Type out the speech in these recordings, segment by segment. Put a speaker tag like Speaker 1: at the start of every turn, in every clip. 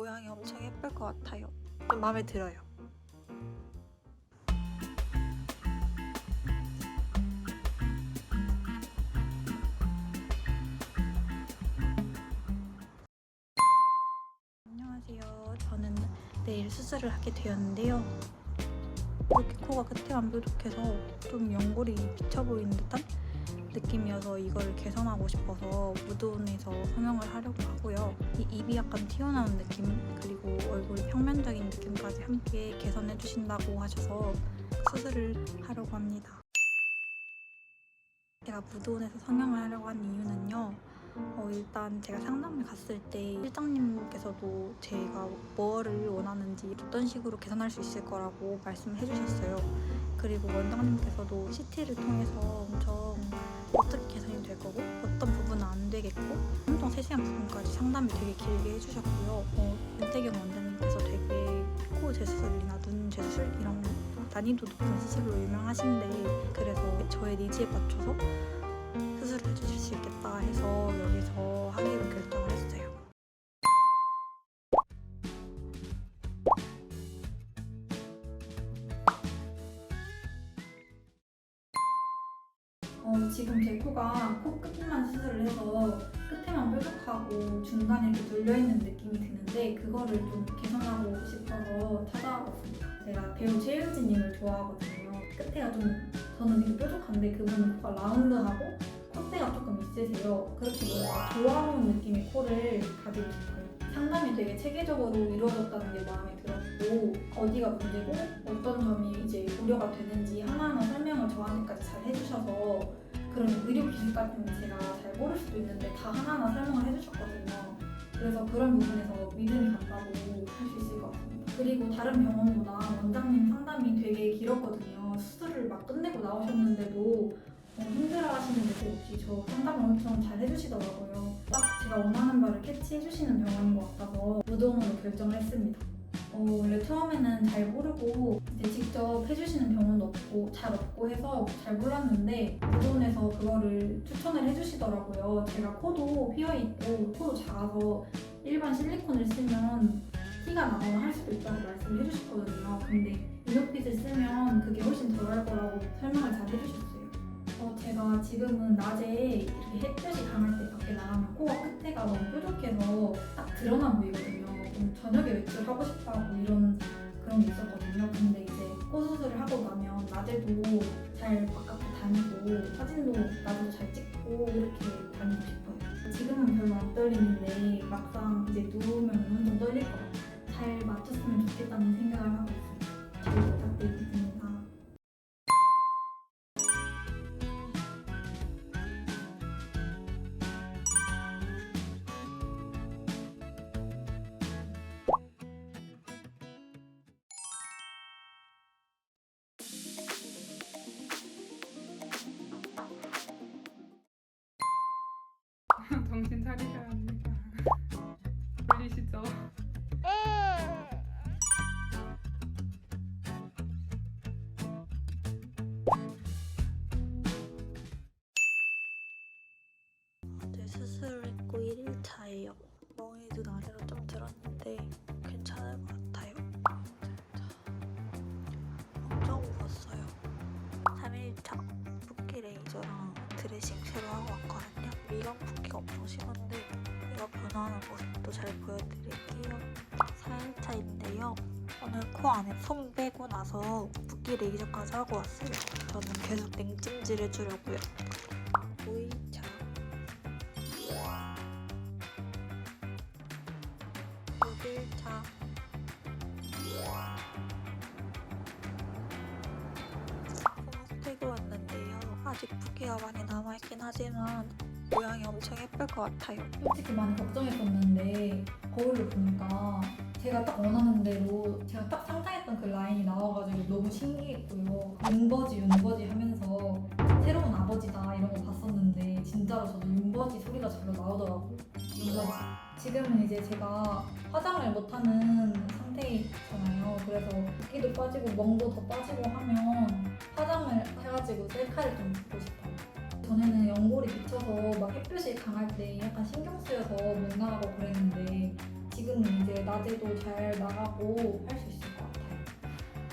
Speaker 1: 모양이 엄청 예쁠 것 같아요. 좀 마음에 들어요. 안녕하세요. 저는 내일 수술을 하게 되었는데요. 이렇게 코가 끝에만 뾰족해서 좀 연골이 비쳐 보이는 듯한 느낌이어서 이걸 개선하고 싶어서 무드온에서 성형을 하려고 하고요. 이 입이 약간 튀어나온 느낌 그리고 얼굴 평면적인 느낌까지 함께 개선해 주신다고 하셔서 수술을 하려고 합니다. 제가 무드온에서 성형을 하려고 한 이유는요. 어, 일단 제가 상담을 갔을 때 실장님께서도 제가 뭐를 원하는지 어떤 식으로 개선할 수 있을 거라고 말씀을 해주셨어요. 그리고 원장님께서도 CT를 통해서 엄청 어떻게 개선이 될 거고 어떤 부분은 안 되겠고 엄청 세세한 부분까지 상담을 되게 길게 해주셨고요. 어, 윤태경 원장님께서 되게 코 재수술이나 눈 재수술 이런 난이도 높은 수술로 유명하신데 그래서 저의 니즈에 맞춰서 수술을 해주실 수 있겠다 해서 여기서 하기로 결정을 했어요. 어, 지금 제 코가 코 끝만 수술을 해서 끝에만 뾰족하고 중간에 이렇게 눌려있는 느낌이 드는데 그거를 좀 개선하고 싶어서 찾아왔습니다. 제가 배우 최윤지님을 좋아하거든요. 끝에가 좀 저는 되게 뾰족한데 그분은 코가 라운드하고 콧대가 조금 있으세요. 그렇게 뭔가 조화로운 느낌의 코를 가지고 싶어요. 상담이 되게 체계적으로 이루어졌다는 게 마음에 들었고 어디가 문제고 어떤 점이 이제 우려가 되는지 하나하나 설명을 저한테까지 잘 해주셔서 그런 의료 기술 같은 거 제가 잘 모를 수도 있는데 다 하나하나 설명을 해주셨거든요. 그래서 그런 부분에서 믿음이 간다고 할 수 있을 것 같습니다. 그리고 다른 병원보다 원장님 상담이 되게 길었거든요. 수술을 막 끝내고 나오셨는데도 어, 힘들어하시는 모습 없이 저 상담을 엄청 잘 해주시더라고요. 딱 제가 원하는 바를 캐치해주시는 병원인 것 같아서 무동으로 결정을 했습니다. 어, 원래 처음에는 잘 모르고 이제 직접 해주시는 병원도 없고 잘 없고 해서 잘 몰랐는데 무돈에서 그거를 추천을 해주시더라고요. 제가 코도 휘어 있고 코도 작아서 일반 실리콘을 쓰면 티가 나거나 할 수도 있다고 말씀을 해주셨거든요. 근데 이너핏을 쓰면 그게 훨씬 덜할 거라고 설명을 잘 해주셨어요. 어, 제가 지금은 낮에 이렇게 햇볕이 강할 때 밖에 나가면 코가 끝에가 너무 뾰족해서 딱 드러나 보이거든요. 좀 저녁에 외출하고 싶다고 이런 그런 게 있었거든요. 근데 이제 코 수술을 하고 나면 낮에도 잘 바깥에 다니고 사진도 나도 잘 찍고 이렇게 다니고 싶어요. 지금은 별로 안 떨리는데 막상 이제 누우면 엄청 떨릴 것 같아요. 잘 맞췄으면 좋겠다는 생각을 하고 있습니다. 잘 부탁드리겠습니다.
Speaker 2: 정신 차리셔야 합니다. 들리시죠?
Speaker 1: 수술을 했고 1일차예요. 멍이 눈 아래로 좀 들었는데 괜찮을 것 같아요. 엄청 울었어요. 3일차 붓기 레이저랑 드레싱 새로 하고 왔거든요. 미간 붓기가 엄청 심한데 얘가 변화하는 모습도 잘 보여드릴게요. 4일차인데요. 오늘 코 안에 솜 빼고 나서 붓기 레이저까지 하고 왔어요. 저는 계속 냉찜질 해주려고요. 남아있긴 하지만 모양이 엄청 예쁠 것 같아요. 솔직히 많이 걱정했었는데 거울을 보니까 제가 딱 원하는 대로 제가 딱 상상했던 그 라인이 나와가지고 너무 신기했고요. 윤버지 윤버지 하면서 새로운 아버지다 이런 거 봤었는데 진짜로 저도 윤버지 소리가 절로 나오더라고요. 윤버지. 지금은 이제 제가 화장을 못하는 상태잖아요. 그래서 붓기도 빠지고 멍도 더 빠지고 하면 화장을 해가지고 셀카를 좀 찍고 싶어요. 전에는 연골이 비쳐서 막 햇볕이 강할 때 약간 신경 쓰여서 못 나가고 그랬는데 지금은 이제 낮에도 잘 나가고 할 수 있을 것 같아요.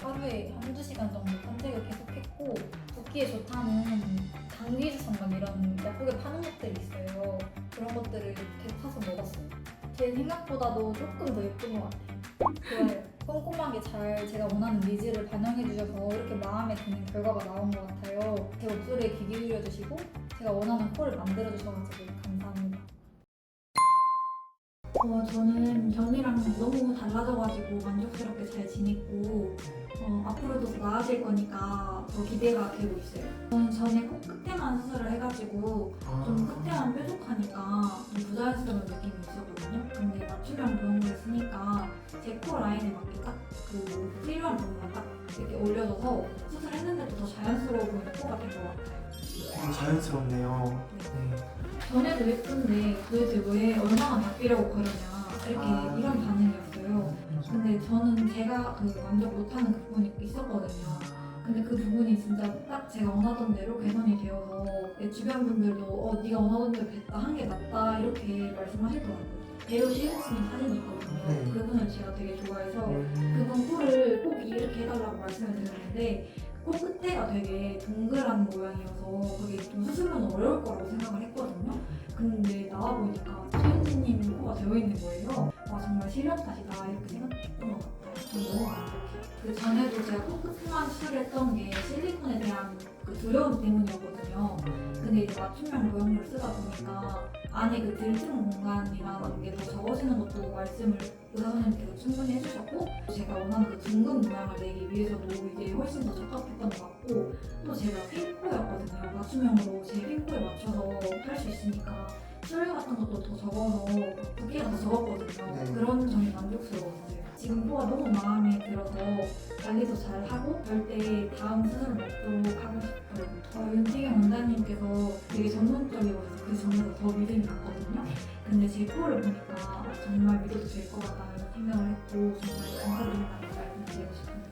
Speaker 1: 하루에 한두 시간 정도 산책을 계속했고 붓기에 좋다는 당귀주성만 이런 예쁘게 파는 것들이 있어요. 그런 것들을 계속 사서 먹었어요. 제 생각보다도 조금 더 예쁜 것 같아요. 좋아요. 꼼꼼하게 잘 제가 원하는 니즈를 반영해 주셔서 이렇게 마음에 드는 결과가 나온 것 같아요. 제 목소리에 귀 기울여 주시고 제가 원하는 코를 만들어 주셔가지고 감사합니다. 어, 저는 전이랑 너무 달라져가지고 만족스럽게 잘 지냈고 어, 앞으로도 더 나아질 거니까 더 기대가 되고 있어요. 저는 전에 해가지고 좀 끝에만 뾰족하니까 좀 부자연스러운 느낌이 있었거든요. 근데 맞춤형 보형물을 쓰니까 제 코 라인에 맞게 딱그 필요한 부분만 딱 이렇게 올려줘서 수술했는데도 더 자연스러워 보이는 코가 된 것 같아요.
Speaker 3: 아, 자연스럽네요. 네.
Speaker 1: 전에도 예쁜데 도대체 왜 얼마나 바뀌려고 그러냐 이렇게
Speaker 3: 아.
Speaker 1: 이런 반응이었어요. 근데 저는 제가 그 만족 못하는 그 부분이 있었거든요. 근데 그 부분이 진짜 딱 제가 원하던 대로 개선이 되어서 내 주변 분들도 어 네가 원하던 대로 됐다 한 게 낫다 이렇게 말씀하시더라고요. 배우 시우스님 사진이 있거든요.
Speaker 3: 네.
Speaker 1: 그분을 제가 되게 좋아해서
Speaker 3: 음,
Speaker 1: 그분 코를 꼭 이렇게 해달라고 말씀을 드렸는데 코 끝에가 되게 동그란 모양이어서 그게 좀 수술은 어려울 거라고 생각을 했거든요. 근데 나와 보니까 최은지님 코가 되어 있는 거예요. 와 정말 실력 탓이다 이렇게 생각했던 것 같아요. 전 너무 만족해요. 그 전에도 제가 코 끝만 수술했던 게 실리콘에 대한 그 두려움 때문이었거든요. 근데 이제 맞춤형 모형물을 쓰다 보니까 안에 그 들뜬 공간이라는 게 더 적어지는 것도 말씀을 의사 선생님께서 충분히 해주셨고 제가 원하는 그 둥근 모양을 내기 위해서도 이게 훨씬 더 적합했던 것 같고 또 제가 핑코였거든요. 맞춤형으로 제 핑코에 맞춰서 할 수 있으니까 술 같은 것도 더 적어서 붓기가 더 적었거든요.
Speaker 3: 네.
Speaker 1: 그런 점이 만족스러웠어요. 지금 코가 너무 마음에 들어서 관리도 잘 하고 절대 다음 수술을 먹도록 하고 싶어요. 저 윤지경 원장님께서 되게 전문적이어서 그 점에서 더 믿음이 갔거든요. 근데 제 코를 보니까 아, 정말 믿어도 될 것 같다는 생각을 했고 정말 감사드린다는 말씀 드리고 싶습니다.